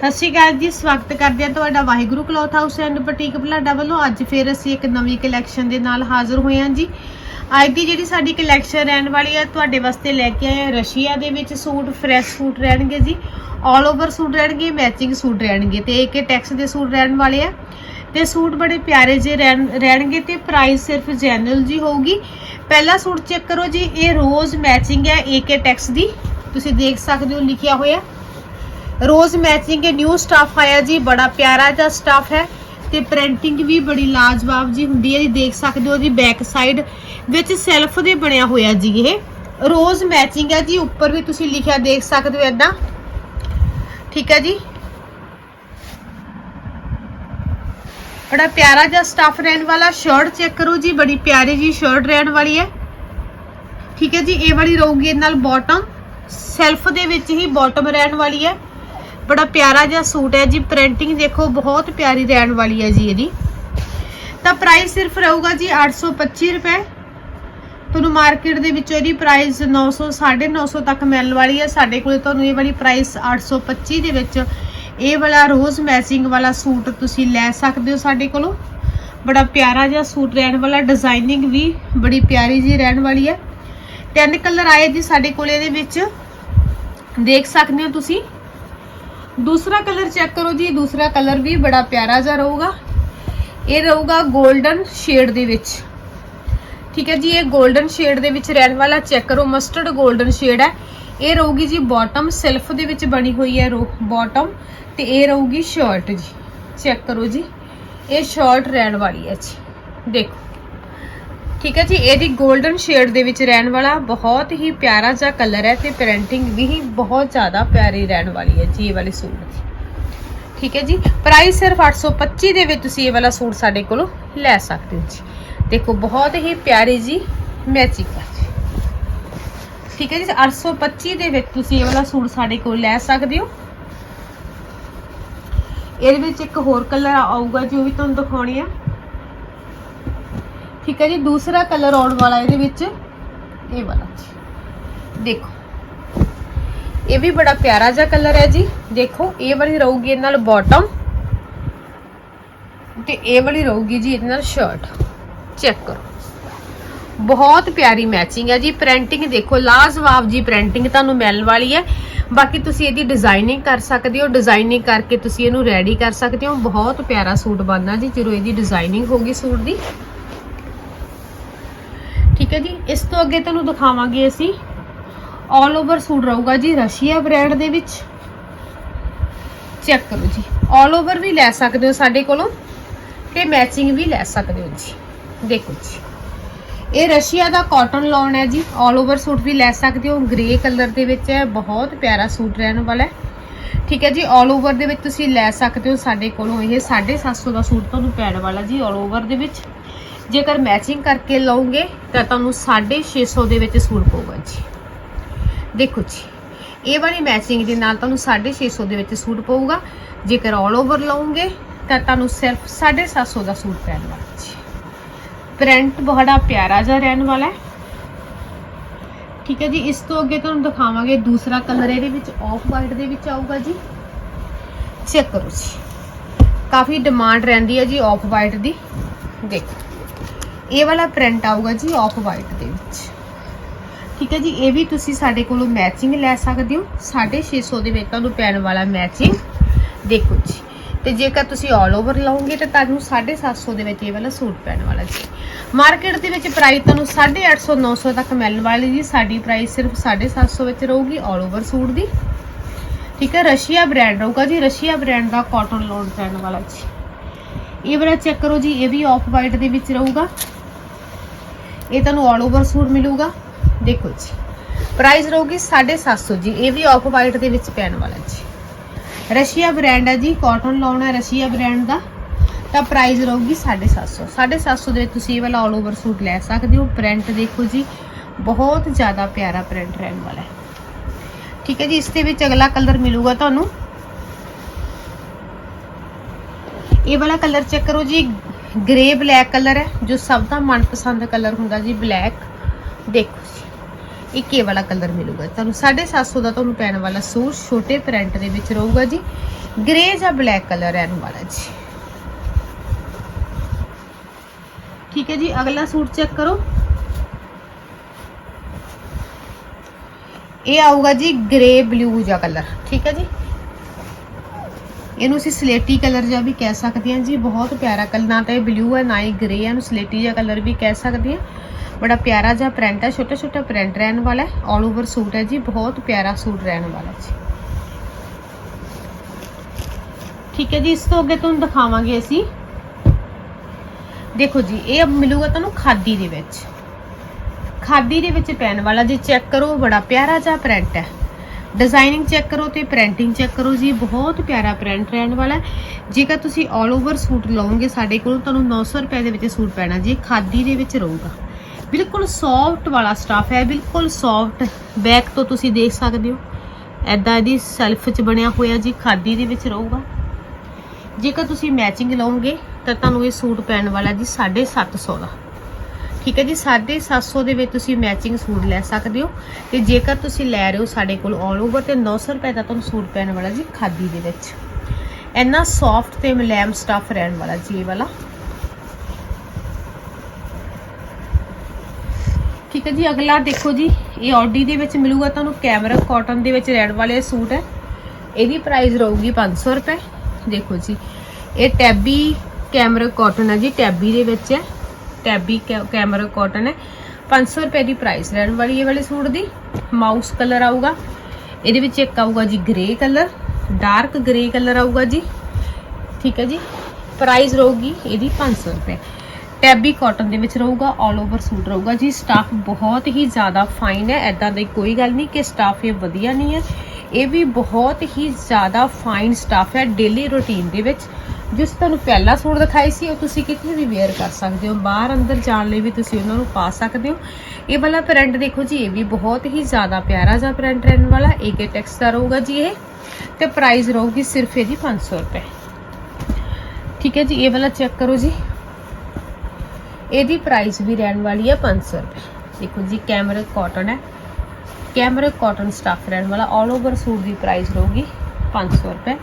ਸਤਿ ਸ਼੍ਰੀ ਅਕਾਲ ਜੀ, ਸਵਾਗਤ ਕਰਦੇ ਹਾਂ ਤੁਹਾਡਾ Waheguru cloth house and boutique Balada ਵੱਲੋਂ। ਅੱਜ ਫਿਰ ਅਸੀਂ ਇੱਕ ਨਵੀਂ ਕਲੈਕਸ਼ਨ ਦੇ ਨਾਲ ਹਾਜ਼ਰ ਹੋਏ ਹਾਂ ਜੀ। ਅੱਜ ਦੀ ਜਿਹੜੀ ਸਾਡੀ ਕਲੈਕਸ਼ਨ ਰਹਿਣ ਵਾਲੀ ਆ, ਤੁਹਾਡੇ ਵਾਸਤੇ ਲੈ ਕੇ ਆਏ ਹਾਂ ਰਸ਼ੀਆ ਦੇ ਵਿੱਚ ਸੂਟ ਫਰੈਸ਼ ਸੂਟ ਰਹਿਣਗੇ ਜੀ। ਆਲ ਓਵਰ ਸੂਟ ਰਹਿਣਗੇ ਮੈਚਿੰਗ ਸੂਟ ਰਹਿਣਗੇ ਤੇ ਇੱਕ ਟੈਕਸ ਦੇ ਸੂਟ ਰਹਿਣ ਵਾਲੇ ਆ। ਤੇ ਸੂਟ ਬੜੇ ਪਿਆਰੇ ਜਿਹੇ ਰਹਿਣ- ਰਹਿਣਗੇ ਤੇ ਪ੍ਰਾਈਸ ਸਿਰਫ ਜੈਨੂਅਲ ਜੀ ਹੋਊਗੀ। ਪਹਿਲਾ ਸੂਟ ਚੈੱਕ ਕਰੋ ਜੀ, ਇਹ ਰੋਜ਼ ਮੈਚਿੰਗ ਹੈ ਏਕੇ ਟੈਕਸ ਦੀ। ਤੁਸੀਂ ਦੇਖ ਸਕਦੇ ਹੋ, ਲਿਖਿਆ ਹੋਇਆ। ਰੋਜ਼ ਮੈਚਿੰਗ ਹੈ ਨਿਊ ਸਟਾਫ ਆਇਆ ਜੀ, ਬੜਾ ਪਿਆਰਾ ਜਿਹਾ ਸਟਾਫ ਹੈ ਤੇ ਪ੍ਰਿੰਟਿੰਗ ਵੀ ਬੜੀ ਲਾਜਵਾਬ ਜੀ ਹੁੰਦੀ ਹੈ ਜੀ, ਦੇਖ ਸਕਦੇ ਹੋ ਜੀ ਬੈਕ ਸਾਈਡ ਵਿੱਚ ਸੈਲਫ ਦੇ ਬਣਿਆ ਹੋਇਆ ਜੀ ਇਹ। ਰੋਜ਼ ਮੈਚਿੰਗ ਹੈ ਜੀ, ਉੱਪਰ ਵੀ ਤੁਸੀਂ ਲਿਖਿਆ ਦੇਖ ਸਕਦੇ ਹੋ ਇਦਾਂ ਠੀਕ ਹੈ ਜੀ। ਬੜਾ ਪਿਆਰਾ ਜਿਹਾ ਸਟਾਫ ਰਹਿਣ ਵਾਲਾ ਸ਼ਰਟ ਚੈੱਕ ਕਰੋ ਜੀ, ਬੜੀ ਪਿਆਰੀ ਜੀ ਸ਼ਰਟ ਰਹਿਣ ਵਾਲੀ ਹੈ। ਠੀਕ ਹੈ ਜੀ, ਇਹ ਵਾਲੀ ਰਹੂਗੀ ਇਹਦੇ ਨਾਲ ਬਾਟਮ ਸੈਲਫ ਦੇ ਵਿੱਚ ਹੀ ਬਾਟਮ ਰਹਿਣ ਵਾਲੀ ਹੈ। ਬੜਾ ਪਿਆਰਾ ਜਿਹਾ ਸੂਟ ਹੈ ਜੀ। ਪ੍ਰਿੰਟਿੰਗ ਦੇਖੋ, ਬਹੁਤ ਪਿਆਰੀ ਰਹਿਣ ਵਾਲੀ ਹੈ ਜੀ ਇਹਦੀ। ਤਾਂ ਪ੍ਰਾਈਸ ਸਿਰਫ ਰਹੂਗਾ ਜੀ 825 ਰੁਪਏ। ਤੁਹਾਨੂੰ ਮਾਰਕੀਟ ਦੇ ਵਿੱਚ ਇਹਦੀ ਪ੍ਰਾਈਸ 900 950 ਤੱਕ ਮਿਲਣ ਵਾਲੀ ਹੈ। ਸਾਡੇ ਕੋਲੇ ਤੁਹਾਨੂੰ ਇਹ ਵਾਲੀ ਪ੍ਰਾਈਸ 825 ਦੇ ਵਿੱਚ ਇਹ ਵਾਲਾ ਰੋਜ਼ ਮੈਚਿੰਗ ਵਾਲਾ ਸੂਟ ਤੁਸੀਂ ਲੈ ਸਕਦੇ ਹੋ ਸਾਡੇ ਕੋਲੋਂ। ਬੜਾ ਪਿਆਰਾ ਜਿਹਾ ਸੂਟ ਰਹਿਣ ਵਾਲਾ ਡਿਜ਼ਾਈਨਿੰਗ ਵੀ ਬੜੀ ਪਿਆਰੀ ਜੀ ਰਹਿਣ ਵਾਲੀ ਹੈ। ਤਿੰਨ ਕਲਰ ਆਏ ਜੀ ਸਾਡੇ ਕੋਲੇ ਇਹਦੇ ਵਿੱਚ। ਦੇਖ ਸਕਦੇ ਹੋ ਤੁਸੀਂ। ਦੂਸਰਾ ਕਲਰ ਚੈੱਕ ਕਰੋ ਜੀ, ਦੂਸਰਾ ਕਲਰ ਵੀ ਬੜਾ ਪਿਆਰਾ ਜਿਹਾ ਰਹੂਗਾ। ਇਹ ਰਹੂਗਾ 골ਡਨ ਸ਼ੇਡ ਦੇ ਵਿੱਚ। ਠੀਕ ਹੈ ਜੀ, ਇਹ 골ਡਨ ਸ਼ੇਡ ਦੇ ਵਿੱਚ ਰਹਿਣ ਵਾਲਾ, ਚੈੱਕ ਕਰੋ ਮਸਟਰਡ 골ਡਨ ਸ਼ੇਡ ਹੈ। ਇਹ ਰਹੂਗੀ ਜੀ ਬਾਟਮ ਸੈਲਫ ਦੇ ਵਿੱਚ ਬਣੀ ਹੋਈ ਹੈ ਰੋ ਬਾਟਮ ਤੇ ਇਹ ਰਹੂਗੀ ਸ਼ਰਟ ਜੀ। ਚੈੱਕ ਕਰੋ ਜੀ, ਇਹ ਸ਼ਰਟ ਰਹਿਣ ਵਾਲੀ ਹੈ ਜੀ। ਦੇਖੋ। ਠੀਕ ਹੈ ਜੀ ਇਹਦੀ 골ਡਨ ਸ਼ੇਡ ਦੇ ਵਿੱਚ ਰਹਿਣ ਵਾਲਾ ਬਹੁਤ ਹੀ ਪਿਆਰਾ ਜਿਹਾ ਕਲਰ ਹੈ ਤੇ ਪ੍ਰਿੰਟਿੰਗ ਵੀ ਬਹੁਤ ਜ਼ਿਆਦਾ ਪਿਆਰੀ ਰਹਿਣ ਵਾਲੀ ਹੈ ਜੀ ਇਹ ਵਾਲੇ ਸੂਟ ਦੀ। ਠੀਕ ਹੈ ਜੀ ਪ੍ਰਾਈਸ ਸਿਰਫ 825 ਦੇ ਵਿੱਚ ਤੁਸੀਂ ਇਹ ਵਾਲਾ ਸੂਟ ਸਾਡੇ ਕੋਲੋਂ ਲੈ ਸਕਦੇ ਹੋ ਜੀ। ਦੇਖੋ, ਬਹੁਤ ਹੀ ਪਿਆਰੀ ਜੀ ਮੈਚਿੰਗ ਹੈ ਜੀ। ਠੀਕ ਹੈ ਜੀ 825 ਦੇ ਵਿੱਚ ਤੁਸੀਂ ਇਹ ਵਾਲਾ ਸੂਟ ਸਾਡੇ ਕੋਲ ਲੈ ਸਕਦੇ ਹੋ। ਇਹਦੇ ਵਿੱਚ ਇੱਕ ਹੋਰ ਕਲਰ ਆਊਗਾ ਜੋ ਵੀ ਤੁਹਾਨੂੰ ਦਿਖਾਉਣੀ ਆ। ਠੀਕ ਹੈ ਜੀ, ਦੂਸਰਾ ਕਲਰ ਆਉਣ ਵਾਲਾ ਇਹਦੇ ਵਿੱਚ, ਇਹ ਵਾਲਾ। ਦੇਖੋ, ਇਹ ਵੀ ਬੜਾ ਪਿਆਰਾ ਜਿਹਾ ਕਲਰ ਹੈ ਜੀ। ਦੇਖੋ, ਇਹ ਵਾਲੀ ਰਹੂਗੀ ਇਹਦੇ ਨਾਲ ਬਾਟਮ ਤੇ ਇਹ ਵਾਲੀ ਰਹੂਗੀ ਜੀ ਇਹਦੇ ਨਾਲ ਸ਼ਰਟ ਚੈੱਕ ਕਰੋ। ਬਹੁਤ ਪਿਆਰੀ ਮੈਚਿੰਗ ਹੈ ਜੀ। ਪ੍ਰਿੰਟਿੰਗ ਦੇਖੋ, ਲਾਜਵਾਬ ਜੀ ਪ੍ਰਿੰਟਿੰਗ ਤੁਹਾਨੂੰ ਮਿਲਣ ਵਾਲੀ ਹੈ। ਬਾਕੀ ਤੁਸੀਂ ਇਹਦੀ ਡਿਜ਼ਾਈਨਿੰਗ ਕਰ ਸਕਦੇ ਹੋ। ਡਿਜ਼ਾਈਨਿੰਗ ਕਰਕੇ ਤੁਸੀਂ ਇਹਨੂੰ ਰੈਡੀ ਕਰ ਸਕਦੇ ਹੋ। ਬਹੁਤ ਪਿਆਰਾ ਸੂਟ ਬਣਨਾ ਜੀ, ਜਦੋਂ ਇਹਦੀ ਡਿਜ਼ਾਈਨਿੰਗ ਹੋਗੀ ਸੂਟ ਦੀ। ਠੀਕ ਹੈ ਜੀ, ਇਸ ਤੋਂ ਅੱਗੇ ਤੁਹਾਨੂੰ ਦਿਖਾਵਾਂਗੇ ਅਸੀਂ। ਆਲ ਓਵਰ ਸੂਟ ਰਹੂਗਾ ਜੀ, ਰਸ਼ੀਆ ਬ੍ਰਾਂਡ ਦੇ ਵਿੱਚ। ਚੈੱਕ ਕਰੋ ਜੀ ਆਲ ਓਵਰ ਵੀ ਲੈ ਸਕਦੇ ਹੋ ਸਾਡੇ ਕੋਲੋਂ ਤੇ ਮੈਚਿੰਗ ਵੀ ਲੈ ਸਕਦੇ ਹੋ ਜੀ। ਦੇਖੋ ਜੀ, ਇਹ ਰਸ਼ੀਆ ਦਾ ਕਾਟਨ ਲੌਨ ਹੈ ਜੀ ਆਲ ਓਵਰ ਸੂਟ ਵੀ ਲੈ ਸਕਦੇ ਹੋ। ਗ੍ਰੇ ਕਲਰ ਦੇ ਵਿੱਚ ਹੈ, ਬਹੁਤ ਪਿਆਰਾ ਸੂਟ ਰਹਿਣ ਵਾਲਾ ਹੈ। ਠੀਕ ਹੈ ਜੀ ਆਲ ਓਵਰ ਦੇ ਵਿੱਚ ਤੁਸੀਂ ਲੈ ਸਕਦੇ ਹੋ ਸਾਡੇ ਕੋਲੋਂ ਇਹ 750 ਦਾ ਸੂਟ ਤੁਹਾਨੂੰ ਪੈਣ ਵਾਲਾ ਜੀ ਆਲ ਓਵਰ ਦੇ ਵਿੱਚ। ਜੇਕਰ ਮੈਚਿੰਗ ਕਰਕੇ ਲਓਗੇ, ਤਾਂ ਤੁਹਾਨੂੰ 650 ਦੇ ਵਿੱਚ ਸੂਟ ਪਊਗਾ ਜੀ। ਦੇਖੋ ਜੀ, ਇਹ ਵਾਲੀ ਮੈਚਿੰਗ ਦੇ ਨਾਲ ਤੁਹਾਨੂੰ 650 ਦੇ ਵਿੱਚ ਸੂਟ ਪਊਗਾ। ਜੇਕਰ ਆਲ ਓਵਰ ਲਓਗੇ, ਤਾਂ ਤੁਹਾਨੂੰ ਸਿਰਫ 750 ਦਾ ਸੂਟ ਪੈਣ ਵਾਲਾ ਜੀ। ਪ੍ਰਿੰਟ ਬੜਾ ਪਿਆਰਾ ਜਿਹਾ ਰਹਿਣ ਵਾਲਾ ਹੈ। ਠੀਕ ਹੈ ਜੀ, ਇਸ ਤੋਂ ਅੱਗੇ ਤੁਹਾਨੂੰ ਦਿਖਾਵਾਂਗੇ ਦੂਸਰਾ ਕਲਰ, ਇਹਦੇ ਵਿੱਚ ਆਫ ਵਾਈਟ ਦੇ ਵਿੱਚ ਆਊਗਾ ਜੀ। ਚੈੱਕ ਕਰੋ ਜੀ। ਕਾਫੀ ਡਿਮਾਂਡ ਰਹਿੰਦੀ ਹੈ ਜੀ ਆਫ ਵਾਈਟ ਦੀ। ਦੇਖੋ। ਇਹ ਵਾਲਾ ਪ੍ਰਿੰਟ ਆਊਗਾ ਜੀ ਆਫ ਵਾਈਟ ਦੇ ਵਿੱਚ। ਠੀਕ ਹੈ ਜੀ, ਇਹ ਵੀ ਤੁਸੀਂ ਸਾਡੇ ਕੋਲੋਂ ਮੈਚਿੰਗ ਲੈ ਸਕਦੇ ਹੋ। 650 ਦੇ ਵਿੱਚ ਤੁਹਾਨੂੰ ਪੈਣ ਵਾਲਾ ਮੈਚਿੰਗ ਦੇਖੋ ਜੀ। ਤੇ ਜੇਕਰ ਤੁਸੀਂ ਆਲ ਓਵਰ ਲਓਗੇ ਤਾਂ ਤੁਹਾਨੂੰ 750 ਦੇ ਵਿੱਚ ਇਹ ਵਾਲਾ ਸੂਟ ਪੈਣ ਵਾਲਾ ਜੀ। ਮਾਰਕੀਟ ਦੇ ਵਿੱਚ ਪ੍ਰਾਈਸ ਤੁਹਾਨੂੰ 850 900 ਤੱਕ ਮਿਲਣ ਵਾਲੀ ਜੀ। ਸਾਡੀ ਪ੍ਰਾਈਸ ਸਿਰਫ 750 ਵਿੱਚ ਰਹੂਗੀ ਆਲ ਓਵਰ ਸੂਟ ਦੀ। ਠੀਕ ਹੈ, ਰਸ਼ੀਆ ਬ੍ਰਾਂਡ ਰਹੂਗਾ ਜੀ। ਰਸ਼ੀਆ ਬ੍ਰਾਂਡ ਦਾ ਕਾਟਨ ਲੋਨ ਪੈਣ ਵਾਲਾ ਜੀ। ਇਹ ਵਾਲਾ ਚੈੱਕ ਕਰੋ ਜੀ, ਇਹ ਵੀ ਆਫ ਵਾਈਟ ਦੇ ਵਿੱਚ ਰਹੂਗਾ। ਇਹ ਤੁਹਾਨੂੰ ਆਲ ਓਵਰ ਸੂਟ ਮਿਲੂਗਾ। ਦੇਖੋ ਜੀ। ਪ੍ਰਾਈਸ ਰਹੂਗੀ 750 ਜੀ। ਇਹ ਵੀ ਆਫ ਵਾਈਟ ਦੇ ਵਿੱਚ ਪੈਣ ਵਾਲਾ ਜੀ। ਰਸ਼ੀਆ ਬ੍ਰਾਂਡ ਹੈ ਜੀ। ਕਾਟਨ ਲਾਉਣਾ ਰਸ਼ੀਆ ਬ੍ਰਾਂਡ ਦਾ। ਤਾਂ ਪ੍ਰਾਈਸ ਰਹੂਗੀ 750 750 ਦੇ ਵਿੱਚ ਤੁਸੀਂ ਇਹ ਵਾਲਾ ਆਲ ਓਵਰ ਸੂਟ ਲੈ ਸਕਦੇ ਹੋ। ਪ੍ਰਿੰਟ ਦੇਖੋ ਜੀ। ਬਹੁਤ ਜ਼ਿਆਦਾ ਪਿਆਰਾ ਪ੍ਰਿੰਟ ਰਹਿਣ ਵਾਲਾ ਹੈ। ਠੀਕ ਹੈ ਜੀ। ਇਸ ਦੇ ਵਿੱਚ ਅਗਲਾ ਕਲਰ ਮਿਲੂਗਾ ਤੁਹਾਨੂੰ। ਇਹ ਵਾਲਾ ਕਲਰ ਚੈੱਕ ਕਰੋ ਜੀ। ਗ੍ਰੇ ਬਲੈਕ ਕਲਰ ਹੈ, ਜੋ ਸਭ ਦਾ ਮਨਪਸੰਦ ਕਲਰ ਹੁੰਦਾ ਜੀ ਬਲੈਕ ਦੇਖੋ ਜੀ ਇੱਕ ਇਹ ਵਾਲਾ ਕਲਰ ਮਿਲੂਗਾ। ਤੁਹਾਨੂੰ 750 ਦਾ ਤੁਹਾਨੂੰ ਪੈਣ ਵਾਲਾ ਸੂਟ ਛੋਟੇ ਪ੍ਰਿੰਟ ਦੇ ਵਿੱਚ ਰਹੂਗਾ ਜੀ। ਗ੍ਰੇ ਜਾਂ ਬਲੈਕ ਕਲਰ ਰਹਿਣ ਵਾਲਾ ਜੀ। ਠੀਕ ਹੈ ਜੀ, ਅਗਲਾ ਸੂਟ ਚੈੱਕ ਕਰੋ। ਇਹ ਆਊਗਾ ਜੀ ਗ੍ਰੇ ਬਲੂ ਜਾਂ ਕਲਰ ਠੀਕ ਹੈ ਜੀ? ਇਹਨੂੰ ਅਸੀਂ ਸਲੇਟੀ ਕਲਰ ਜਿਹਾ ਵੀ ਕਹਿ ਸਕਦੇ ਹਾਂ ਜੀ, ਬਹੁਤ ਪਿਆਰਾ ਕਲਰ, ਨਾ ਤਾਂ ਇਹ ਬਲੂ ਹੈ, ਨਾ ਹੀ ਗ੍ਰੇ ਹੈ, ਇਹਨੂੰ ਸਲੇਟੀ ਜਿਹਾ ਕਲਰ ਵੀ ਕਹਿ ਸਕਦੇ ਹਾਂ। ਬੜਾ ਪਿਆਰਾ ਜਿਹਾ ਪ੍ਰਿੰਟ ਹੈ ਛੋਟਾ ਛੋਟਾ ਪ੍ਰਿੰਟ ਰਹਿਣ ਵਾਲਾ ਹੈ ਆਲ ਓਵਰ ਸੂਟ ਹੈ ਜੀ, ਬਹੁਤ ਪਿਆਰਾ ਸੂਟ ਰਹਿਣ ਵਾਲਾ ਜੀ। ਠੀਕ ਹੈ ਜੀ, ਇਸ ਤੋਂ ਅੱਗੇ ਤੁਹਾਨੂੰ ਦਿਖਾਵਾਂਗੇ ਅਸੀਂ। ਦੇਖੋ ਜੀ, ਇਹ ਮਿਲੂਗਾ ਤੁਹਾਨੂੰ ਖਾਦੀ ਦੇ ਵਿੱਚ। ਖਾਦੀ ਦੇ ਵਿੱਚ ਪੈਣ ਵਾਲਾ, ਜੀ ਚੈੱਕ ਕਰੋ, ਬੜਾ ਪਿਆਰਾ ਜਿਹਾ ਪ੍ਰਿੰਟ ਹੈ। ਡਿਜ਼ਾਈਨਿੰਗ ਚੈੱਕ ਕਰੋ ਤੇ ਪ੍ਰਿੰਟਿੰਗ ਚੈੱਕ ਕਰੋ ਜੀ, ਬਹੁਤ ਪਿਆਰਾ ਪ੍ਰਿੰਟ ਰਹਿਣ ਵਾਲਾ ਜੇਕਰ ਤੁਸੀਂ 올 ਓਵਰ ਸੂਟ ਲਓਗੇ ਸਾਡੇ ਕੋਲੋਂ, ਤੁਹਾਨੂੰ 900 ਰੁਪਏ ਦੇ ਵਿੱਚ ਸੂਟ ਪੈਣਾ ਜੀ ਖਾਦੀ ਦੇ ਵਿੱਚ ਰਹੂਗਾ। ਬਿਲਕੁਲ ਸੌਫਟ ਵਾਲਾ ਸਟਫ ਹੈ, ਬਿਲਕੁਲ ਸੌਫਟ ਬੈਕ ਤੋਂ ਤੁਸੀਂ ਦੇਖ ਸਕਦੇ ਹੋ। ਐਦਾਂ ਇਹਦੀ ਸੈਲਫ 'ਚ ਬਣਿਆ ਹੋਇਆ ਜੀ, ਖਾਦੀ ਦੇ ਵਿੱਚ ਰਹੂਗਾ। ਜੇਕਰ ਤੁਸੀਂ ਮੈਚਿੰਗ ਲਓਗੇ, ਤਾਂ ਤੁਹਾਨੂੰ ਇਹ ਸੂਟ ਪੈਣ ਵਾਲਾ ਜੀ 750 ਦਾ। ਠੀਕ ਹੈ ਜੀ 750 ਦੇ ਵਿੱਚ ਤੁਸੀਂ ਮੈਚਿੰਗ ਸੂਟ ਲੈ ਸਕਦੇ ਹੋ। ਤੇ ਜੇਕਰ ਤੁਸੀਂ ਲੈ ਰਹੇ ਹੋ ਸਾਡੇ ਕੋਲ ਆਲ ਓਵਰ ਤੇ 900 ਰੁਪਏ ਦਾ ਤੁਹਾਨੂੰ ਸੂਟ ਪੈਣ ਵਾਲਾ ਜੀ ਖਾਦੀ ਦੇ ਵਿੱਚ। ਇੰਨਾ ਸੌਫਟ ਤੇ ਮਲੈਮ ਸਟਫ ਰਹਿਣ ਵਾਲਾ ਜੀ ਇਹ ਵਾਲਾ। ਠੀਕ ਹੈ ਜੀ, ਅਗਲਾ ਦੇਖੋ ਜੀ, ਇਹ ਆਡੀ ਦੇ ਵਿੱਚ ਮਿਲੂਗਾ ਤੁਹਾਨੂੰ ਕੈਮਰਾ ਕਾਟਨ ਦੇ ਵਿੱਚ ਰਹਿਣ ਵਾਲੇ ਸੂਟ ਹੈ। ਇਹਦੀ ਪ੍ਰਾਈਸ ਰਹੂਗੀ 500 ਰੁਪਏ। ਦੇਖੋ ਜੀ, ਇਹ ਟੈਬੀ ਕੈਮਰਾ ਕਾਟਨ ਹੈ ਜੀ ਟੈਬੀ ਦੇ ਵਿੱਚ ਹੈ। ਟੈਬੀ ਕੈਮਰਾ ਕਾਟਨ ਹੈ। 500 ਰੁਪਏ ਦੀ ਪ੍ਰਾਈਸ ਰਹਿਣ ਵਾਲੀ ਇਹ ਵਾਲੇ ਸੂਟ ਦੀ। ਮਾਊਸ ਕਲਰ ਆਊਗਾ। ਇਹਦੇ ਵਿੱਚ ਇੱਕ ਆਊਗਾ ਜੀ grey colour dark grey colour ਆਊਗਾ ਜੀ। ਠੀਕ ਹੈ ਜੀ। ਪ੍ਰਾਈਸ ਰਹੂਗੀ ਇਹਦੀ 500 ਰੁਪਏ। ਟੈਬੀ ਕਾਟਨ ਦੇ ਵਿੱਚ ਰਹੂਗਾ 올 ਓਵਰ ਸੂਟ ਰਹੂਗਾ ਜੀ। ਸਟਾਫ ਬਹੁਤ ਹੀ ਜ਼ਿਆਦਾ ਫਾਈਨ ਹੈ ਐਦਾਂ ਦੀ ਕੋਈ ਗੱਲ ਨਹੀਂ ਕਿ ਸਟਾਫ ਇਹ ਵਧੀਆ ਨਹੀਂ ਹੈ। ਇਹ ਵੀ ਬਹੁਤ ਹੀ ਜ਼ਿਆਦਾ ਫਾਈਨ ਸਟਾਫ ਹੈ ਡੇਲੀ ਰੁਟੀਨ ਦੇ ਵਿੱਚ। ਜਿਸ ਤੁਹਾਨੂੰ ਪਹਿਲਾ ਸੂਟ ਦਿਖਾਈ ਸੀ, ਉਹ ਤੁਸੀਂ ਕਿਤੇ ਵੀ ਵੇਅਰ ਕਰ ਸਕਦੇ ਹੋ। ਬਾਹਰ ਅੰਦਰ ਜਾਣ ਲਈ ਵੀ ਤੁਸੀਂ ਉਹਨਾਂ ਨੂੰ ਪਾ ਸਕਦੇ ਹੋ। ਇਹ ਵਾਲਾ ਪ੍ਰਿੰਟ ਦੇਖੋ ਜੀ, ਇਹ ਵੀ ਬਹੁਤ ਹੀ ਜ਼ਿਆਦਾ ਪਿਆਰਾ ਜਿਹਾ ਪ੍ਰਿੰਟ ਰਹਿਣ ਵਾਲਾ। ਏਕੇ ਟੈਕਸ ਦਾ ਰਹੂਗਾ ਜੀ ਇਹ। ਤੇ ਪ੍ਰਾਈਸ ਰਹੂਗੀ ਸਿਰਫ ਇਹਦੀ 500 ਰੁਪਏ। ਠੀਕ ਹੈ ਜੀ, ਇਹ ਵਾਲਾ ਚੈੱਕ ਕਰੋ ਜੀ। ਇਹਦੀ ਪ੍ਰਾਈਸ ਵੀ ਰਹਿਣ ਵਾਲੀ ਹੈ 500 ਰੁਪਏ। ਦੇਖੋ ਜੀ ਕੈਮਰਾ ਕਾਟਨ ਹੈ। ਕੈਮਰਾ ਕਾਟਨ ਸਟਫ ਰਹਿਣ ਵਾਲਾ। 올 ਓਵਰ ਸੂਟ ਦੀ ਪ੍ਰਾਈਸ ਰਹੂਗੀ 500 ਰੁਪਏ।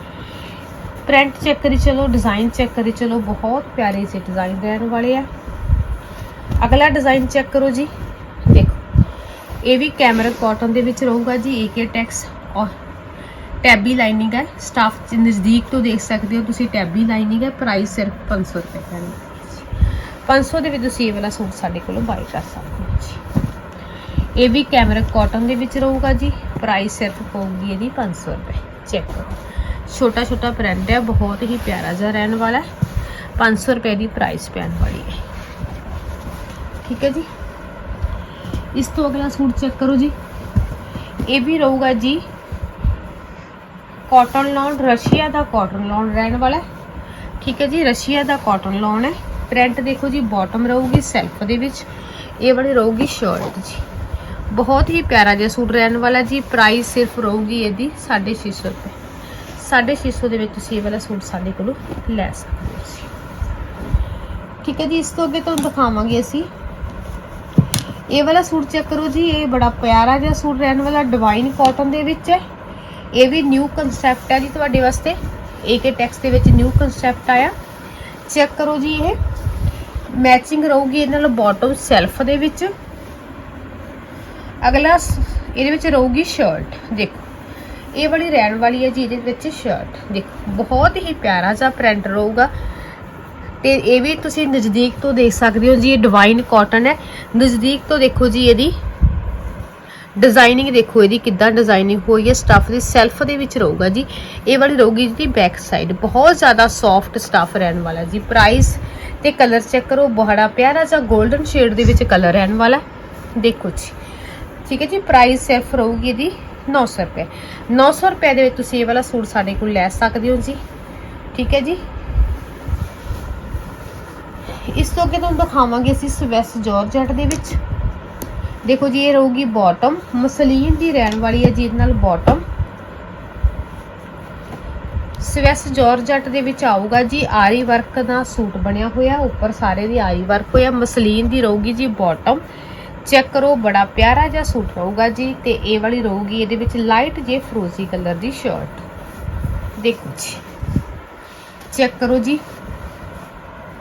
ਪ੍ਰਿੰਟ ਚੈੱਕ ਕਰੀ ਚਲੋ ਡਿਜ਼ਾਈਨ ਚੈੱਕ ਕਰੀ ਚਲੋ, ਬਹੁਤ ਪਿਆਰੇ ਜਿਹੇ ਡਿਜ਼ਾਈਨ ਰਹਿਣ ਵਾਲੇ ਆ। ਅਗਲਾ ਡਿਜ਼ਾਈਨ ਚੈੱਕ ਕਰੋ ਜੀ। ਦੇਖੋ, ਇਹ ਵੀ ਕੈਮਰਾ ਕਾਟਨ ਦੇ ਵਿੱਚ ਰਹੂਗਾ ਜੀ ਏਕੇ ਟੈਕਸ ਔਰ ਟੈਬੀ ਲਾਈਨਿੰਗ ਹੈ। ਸਟਾਫ ਨਜ਼ਦੀਕ ਤੋਂ ਦੇਖ ਸਕਦੇ ਹੋ ਤੁਸੀਂ ਟੈਬੀ ਲਾਈਨਿੰਗ ਹੈ। ਪ੍ਰਾਈਸ ਸਿਰਫ 500 ਰੁਪਏ ਦਾ ਹੈ 500 ਦੇ ਵਿੱਚ ਤੁਸੀਂ ਇਹ ਵਾਲਾ ਸੂਟ ਸਾਡੇ ਕੋਲੋਂ ਬਾਈ ਕਰ ਸਕਦੇ ਹੋ ਜੀ। ਇਹ ਵੀ ਕੈਮਰਾ ਕਾਟਨ ਦੇ ਵਿੱਚ ਰਹੂਗਾ ਜੀ। ਪ੍ਰਾਈਸ ਸਿਰਫ ਪਊਗੀ ਇਹਦੀ 500 ਰੁਪਏ। ਚੈੱਕ ਕਰੋ। ਛੋਟਾ ਛੋਟਾ ਪ੍ਰਿੰਟ ਹੈ ਬਹੁਤ ਹੀ ਪਿਆਰਾ ਜਿਹਾ ਰਹਿਣ ਵਾਲਾ ਹੈ। 500 ਰੁਪਏ ਦੀ ਪ੍ਰਾਈਸ ਪੈਣ ਵਾਲੀ ਹੈ। ਠੀਕ ਹੈ ਜੀ? ਇਸ ਤੋਂ ਅਗਲਾ ਸੂਟ ਚੈੱਕ ਕਰੋ ਜੀ। ਇਹ ਵੀ ਰਹੂਗਾ ਜੀ ਕਾਟਨ ਲੌਨ ਰਸ਼ੀਆ ਦਾ ਕਾਟਨ ਲੌਨ ਰਹਿਣ ਵਾਲਾ ਠੀਕ ਹੈ ਜੀ, ਰਸ਼ੀਆ ਦਾ ਕਾਟਨ ਲੌਨ ਹੈ। ਪ੍ਰਿੰਟ ਦੇਖੋ ਜੀ ਬਾਟਮ ਰਹੂਗੀ ਸੈਲਫ ਦੇ ਵਿੱਚ। ਇਹ ਵਾਲੀ ਰਹੂਗੀ ਸ਼ਰਟ ਜੀ। ਬਹੁਤ ਹੀ ਪਿਆਰਾ ਜਿਹਾ ਸੂਟ ਰਹਿਣ ਵਾਲਾ ਜੀ। ਪ੍ਰਾਈਸ ਸਿਰਫ ਰਹੂਗੀ ਇਹਦੀ 650 ਰੁਪਏ। 650 ਦੇ ਵਿੱਚ ਤੁਸੀਂ ਇਹ ਵਾਲਾ ਸੂਟ ਸਾਡੇ ਕੋਲੋਂ ਲੈ ਸਕਦੇ ਹੋ ਠੀਕ ਹੈ ਜੀ, ਇਸ ਤੋਂ ਅੱਗੇ ਤੁਹਾਨੂੰ ਦਿਖਾਵਾਂਗੇ ਅਸੀਂ। ਇਹ ਵਾਲਾ ਸੂਟ ਚੈੱਕ ਕਰੋ ਜੀ, ਇਹ ਬੜਾ ਪਿਆਰਾ ਜਿਹਾ ਸੂਟ ਰਹਿਣ ਵਾਲਾ ਡਿਵਾਈਨ ਕਾਟਨ ਦੇ ਵਿੱਚ ਹੈ। ਇਹ ਵੀ ਨਿਊ ਕਨਸੈਪਟ ਹੈ ਜੀ ਤੁਹਾਡੇ ਵਾਸਤੇ। ਏਕੇ ਟੈਕਸ ਦੇ ਵਿੱਚ ਨਿਊ ਕਨਸੈਪਟ ਆਇਆ। ਚੈੱਕ ਕਰੋ ਜੀ ਇਹ। ਮੈਚਿੰਗ ਰਹੂਗੀ ਇਹਨਾਂ ਨਾਲ ਬਾਟਮ ਸੈਲਫ ਦੇ ਵਿੱਚ। ਅਗਲਾ ਇਹਦੇ ਵਿੱਚ ਰਹੂਗੀ ਸ਼ਰਟ ਦੇਖੋ। ਇਹ ਵਾਲੀ ਰਹਿਣ ਵਾਲੀ ਹੈ ਜੀ, ਇਹਦੇ ਵਿੱਚ ਸ਼ਰਟ ਦੇਖੋ, ਬਹੁਤ ਹੀ ਪਿਆਰਾ ਜਿਹਾ ਪ੍ਰਿੰਟ ਰਹੂਗਾ। ਤੇ ਇਹ ਵੀ ਤੁਸੀਂ ਨਜ਼ਦੀਕ ਤੋਂ ਦੇਖ ਸਕਦੇ ਹੋ ਜੀ, ਇਹ ਡਿਵਾਈਨ ਕਾਟਨ ਹੈ। ਨਜ਼ਦੀਕ ਤੋਂ ਦੇਖੋ ਜੀ ਇਹਦੀ। ਡਿਜ਼ਾਈਨਿੰਗ ਦੇਖੋ ਇਹਦੀ ਕਿੱਦਾਂ ਡਿਜ਼ਾਈਨਿੰਗ ਹੋਈ ਹੈ। ਸਟਫ ਦੀ ਸੈਲਫ ਦੇ ਵਿੱਚ ਰਹੂਗਾ ਜੀ। ਇਹ ਵਾਲੀ ਰਹੂਗੀ ਜੀ ਬੈਕ ਸਾਈਡ ਬਹੁਤ ਜ਼ਿਆਦਾ ਸੌਫਟ ਸਟਫ ਰਹਿਣ ਵਾਲਾ ਜੀ। ਪ੍ਰਾਈਸ ਤੇ ਕਲਰ ਚੈੱਕ ਕਰੋ, ਬੜਾ ਪਿਆਰਾ ਜਿਹਾ 골ਡਨ ਸ਼ੇਡ ਦੇ ਵਿੱਚ ਕਲਰ ਰਹਿਣ ਵਾਲਾ। ਦੇਖੋ ਜੀ। ਠੀਕ ਹੈ ਜੀ ਪ੍ਰਾਈਸ ਸਿਰਫ ਰਹੂਗੀ ਇਹਦੀ। 900 ਰੁਪਏ। 900 ਰੁਪਏ ਦੇ ਵਿੱਚ ਤੁਸੀਂ ਇਹ ਵਾਲਾ ਸੂਟ ਸਾਡੇ ਕੋਲ ਲੈ ਸਕਦੇ ਹੋ ਜੀ। ਠੀਕ ਹੈ ਜੀ। ਇਸ ਤੋਂ ਅੱਗੇ ਤੁਹਾਨੂੰ ਦਿਖਾਵਾਂਗੇ ਅਸੀਂ ਸਵੈਸ ਜਾਰਜਟ ਦੇ ਵਿੱਚ। ਦੇਖੋ ਜੀ, ਇਹ ਰਹੂਗੀ ਬਾਟਮ ਮਸਲੀਨ ਦੀ ਰਹਿਣ ਵਾਲੀ ਹੈ ਜੀ ਇਹਦੇ ਨਾਲ ਬਾਟਮ ਸਵੈਸ ਜਾਰਜਟ ਦੇ ਵਿੱਚ ਆਊਗਾ ਜੀ, ਆਰੀ ਵਰਕ ਦਾ ਸੂਟ ਬਣਿਆ ਹੋਇਆ, ਉੱਪਰ ਸਾਰੇ ਦੀ ਆਰੀ ਵਰਕ ਹੋਇਆ, ਮਸਲੀਨ ਦੀ ਰਹੂਗੀ ਜੀ ਬਾਟਮ ਚੈੱਕ ਕਰੋ, ਬੜਾ ਪਿਆਰਾ ਜਿਹਾ ਸੂਟ ਰਹੂਗਾ ਜੀ। ਤੇ ਇਹ ਵਾਲੀ ਰਹੂਗੀ ਇਹਦੇ ਵਿੱਚ ਲਾਈਟ ਜੇ ਫਰੋਜ਼ੀ ਕਲਰ ਦੀ ਸ਼ਰਟ ਦੇਖੋ ਜੀ। ਚੈੱਕ ਕਰੋ ਜੀ।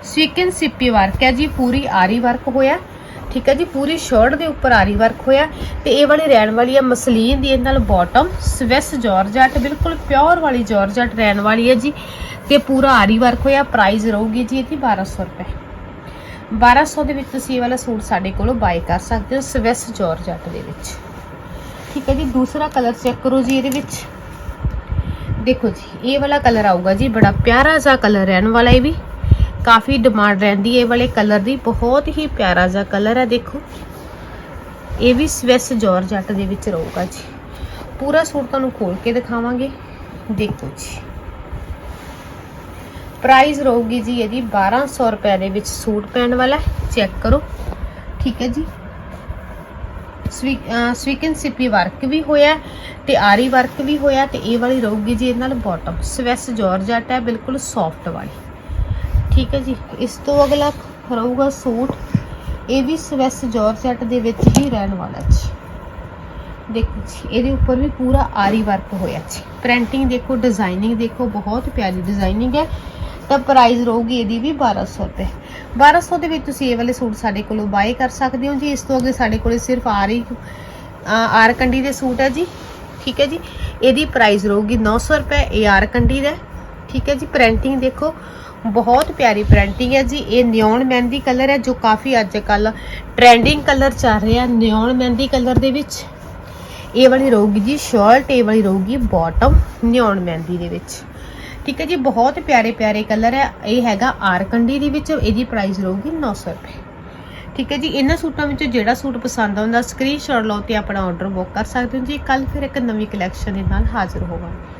ਸਵੀਕਨ ਸਿੱਪੀ ਵਰਕ ਹੈ ਜੀ, ਪੂਰੀ ਆਰੀ ਵਰਕ ਹੋਇਆ। ਠੀਕ ਹੈ ਜੀ, ਪੂਰੀ ਸ਼ਰਟ ਦੇ ਉੱਪਰ ਆਰੀ ਵਰਕ ਹੋਇਆ। ਤੇ ਇਹ ਵਾਲੀ ਰਹਿਣ ਵਾਲੀ ਹੈ ਮਸਲੀਨ ਦੀ ਇਹ ਨਾਲ ਬਾਟਮ ਸਵਿਸ ਜਾਰਜਟ ਬਿਲਕੁਲ ਪਿਓਰ ਵਾਲੀ ਜਾਰਜਟ ਰਹਿਣ ਵਾਲੀ ਹੈ ਜੀ। ਤੇ ਪੂਰਾ ਆਰੀ ਵਰਕ ਹੋਇਆ ਪ੍ਰਾਈਸ ਰਹੂਗੀ ਜੀ ਇਹਦੀ 1200 ਰੁਪਏ। 1200 ਦੇ ਵਿੱਚ ਤੁਸੀਂ ਇਹ ਵਾਲਾ ਸੂਟ ਸਾਡੇ ਕੋਲੋਂ ਬਾਈ ਕਰ ਸਕਦੇ ਹੋ ਸਵਿਸ ਜਾਰਜਟ ਦੇ ਵਿੱਚ। ਠੀਕ ਹੈ ਜੀ, ਦੂਸਰਾ ਕਲਰ ਚੈੱਕ ਕਰੋ ਜੀ ਇਹਦੇ ਵਿੱਚ। ਦੇਖੋ ਜੀ, ਇਹ ਵਾਲਾ ਕਲਰ ਆਊਗਾ ਜੀ, ਬੜਾ ਪਿਆਰਾ ਜਿਹਾ ਕਲਰ ਰਹਿਣ ਵਾਲਾ ਇਹ ਵੀ। ਕਾਫੀ ਡਿਮਾਂਡ ਰਹਿੰਦੀ ਹੈ ਇਹ ਵਾਲੇ ਕਲਰ ਦੀ, ਬਹੁਤ ਹੀ ਪਿਆਰਾ ਜਿਹਾ ਕਲਰ ਹੈ, ਦੇਖੋ। ਇਹ ਵੀ ਸਵਿਸ ਜਾਰਜਟ ਦੇ ਵਿੱਚ ਰਹੂਗਾ ਜੀ। ਪੂਰਾ ਸੂਟ ਤੁਹਾਨੂੰ ਖੋਲ ਕੇ ਦਿਖਾਵਾਂਗੇ। ਦੇਖੋ ਜੀ। ਪ੍ਰਾਈਸ ਰਹੂਗੀ ਜੀ ਇਹਦੀ 1200 ਰੁਪਏ ਦੇ ਵਿੱਚ ਸੂਟ ਪੈਣ ਵਾਲਾ ਚੈੱਕ ਕਰੋ। ਠੀਕ ਹੈ ਜੀ। ਸਵੀਕਨ ਸਿੱਪੀ ਵਰਕ ਵੀ ਹੋਇਆ ਹੈ ਤੇ ਆਰੀ ਵਰਕ ਵੀ ਹੋਇਆ ਤੇ ਇਹ ਵਾਲੀ ਰਹੂਗੀ ਜੀ ਇਹਦੇ ਨਾਲ ਬਾਟਮ ਸਵੈਸ ਜਾਰਜਟ ਹੈ, ਬਿਲਕੁਲ ਸੌਫਟ ਵਾਲੀ। ਠੀਕ ਹੈ ਜੀ। ਇਸ ਤੋਂ ਅਗਲਾ ਰਹੂਗਾ ਸੂਟ। ਇਹ ਵੀ ਸਵੈਸ ਜਾਰਜਟ ਦੇ ਵਿੱਚ ਹੀ ਰਹਿਣ ਵਾਲਾ ਜੀ। ਦੇਖੋ ਜੀ, ਇਹਦੇ ਉੱਪਰ ਵੀ ਪੂਰਾ ਆਰੀ ਵਰਕ ਹੋਇਆ ਜੀ। ਪ੍ਰਿੰਟਿੰਗ ਦੇਖੋ ਡਿਜ਼ਾਈਨਿੰਗ ਦੇਖੋ, ਬਹੁਤ ਪਿਆਰੀ ਡਿਜ਼ਾਈਨਿੰਗ ਹੈ। ਤਾਂ ਪ੍ਰਾਈਸ ਰਹੂਗੀ ਇਹਦੀ ਵੀ 1200 ਰੁਪਏ। 1200 ਦੇ ਵਿੱਚ ਤੁਸੀਂ ਇਹ ਵਾਲੇ ਸੂਟ ਸਾਡੇ ਕੋਲੋਂ ਬਾਏ ਕਰ ਸਕਦੇ ਹੋ ਜੀ। ਇਸ ਤੋਂ ਅੱਗੇ ਸਾਡੇ ਕੋਲੇ ਸਿਰਫ ਆਰੀ ਅ, ਆਰ ਕੰਡੀ ਦੇ ਸੂਟ ਹੈ ਜੀ। ਠੀਕ ਹੈ ਜੀ। ਇਹਦੀ ਪ੍ਰਾਈਸ ਰਹੂਗੀ 900 ਰੁਪਏ ਇਹ ਆਰ ਕੰਡੀ ਦਾ ਠੀਕ ਹੈ ਜੀ। ਪ੍ਰਿੰਟਿੰਗ ਦੇਖੋ ਬਹੁਤ ਪਿਆਰੀ ਪ੍ਰਿੰਟਿੰਗ ਹੈ ਜੀ। ਇਹ ਨਿਓਨ ਮਹਿੰਦੀ ਕਲਰ ਹੈ ਜੋ ਕਾਫੀ ਅੱਜ ਕੱਲ ਟ੍ਰੈਂਡਿੰਗ ਕਲਰ ਚੱਲ ਰਿਹਾ ਨਿਓਨ ਮਹਿੰਦੀ ਕਲਰ ਦੇ ਵਿੱਚ। ਇਹ ਵਾਲੀ ਰਹੂਗੀ ਜੀ ਸ਼ਰਟ ਇਹ ਵਾਲੀ ਰਹੂਗੀ ਬਾਟਮ ਨਿਓਨ ਮਹਿੰਦੀ ਦੇ ਵਿੱਚ। ਠੀਕ ਹੈ ਜੀ, ਬਹੁਤ ਪਿਆਰੇ ਪਿਆਰੇ ਕਲਰ ਹੈ। ਇਹ ਹੈਗਾ ਆਰ ਕੰਡੀ ਦੇ ਵਿੱਚ, ਇਹਦੀ ਪ੍ਰਾਈਸ ਰਹੂਗੀ 900 ਰੁਪਏ। ਠੀਕ ਹੈ ਜੀ, ਇਹਨਾਂ ਸੂਟਾਂ ਵਿੱਚੋਂ ਜਿਹੜਾ ਸੂਟ ਪਸੰਦ ਆਉਂਦਾ ਸਕਰੀਨਸ਼ਾਟ ਲਓ ਤੇ ਆਪਣਾ ਆਰਡਰ ਬੁੱਕ ਕਰ ਸਕਦੇ ਹੋ ਜੀ। ਕੱਲ ਫਿਰ ਇੱਕ ਨਵੀਂ ਕਲੈਕਸ਼ਨ ਦੇ ਨਾਲ ਹਾਜ਼ਰ ਹੋਵਾਂਗੇ।